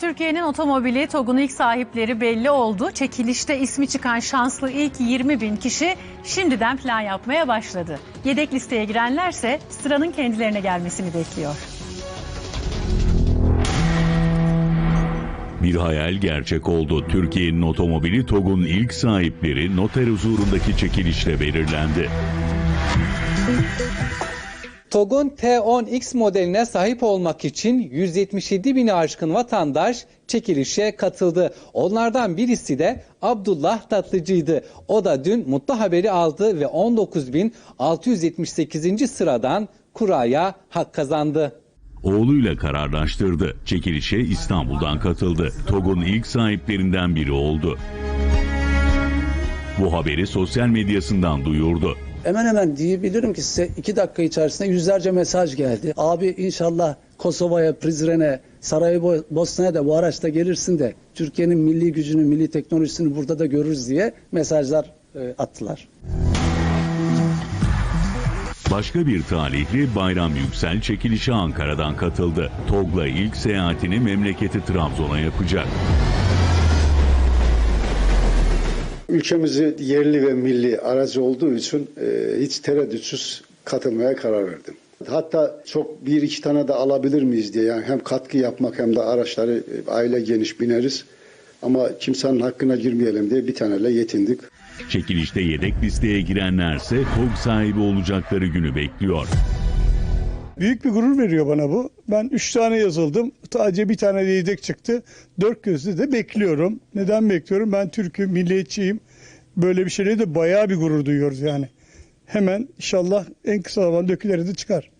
Türkiye'nin otomobili TOG'un ilk sahipleri belli oldu. Çekilişte ismi çıkan şanslı ilk 20 bin kişi şimdiden plan yapmaya başladı. Yedek listeye girenlerse sıranın kendilerine gelmesini bekliyor. Bir hayal gerçek oldu. Türkiye'nin otomobili TOG'un ilk sahipleri noter huzurundaki çekilişle belirlendi. TOG'un T10X modeline sahip olmak için 177 bini aşkın vatandaş çekilişe katıldı. Onlardan birisi de Abdullah Tatlıcı'ydı. O da dün mutlu haberi aldı ve 19.678. sıradan kuraya hak kazandı. Oğluyla kararlaştırdı. Çekilişe İstanbul'dan katıldı. TOG'un ilk sahiplerinden biri oldu. Bu haberi sosyal medyasından duyurdu. Hemen hemen diyebilirim ki size iki dakika içerisinde yüzlerce mesaj geldi. Abi inşallah Kosova'ya, Prizren'e, Saraybosna'ya da bu araçta gelirsin de Türkiye'nin milli gücünü, milli teknolojisini burada da görürüz diye mesajlar e, attılar. Başka bir talihli Bayram Yüksel çekilişe Ankara'dan katıldı. TOG'la ilk seyahatini memleketi Trabzon'a yapacak. Ülkemizi yerli ve milli aracı olduğu için e, hiç tereddütsüz katılmaya karar verdim. Hatta çok bir iki tane de alabilir miyiz diye yani hem katkı yapmak hem de araçları e, aile geniş bineriz. Ama kimsenin hakkına girmeyelim diye bir taneyle yetindik. Çekilişte yedek listeye girenlerse TOG sahibi olacakları günü bekliyor. Büyük bir gurur veriyor bana bu. Ben 3 tane yazıldım. Sadece bir tane de yedek çıktı. Dört gözlü de bekliyorum. Neden bekliyorum? Ben Türk'üm, milliyetçiyim. Böyle bir şeyle de bayağı bir gurur duyuyoruz yani. Hemen inşallah en kısa zamanda döküleri de çıkar.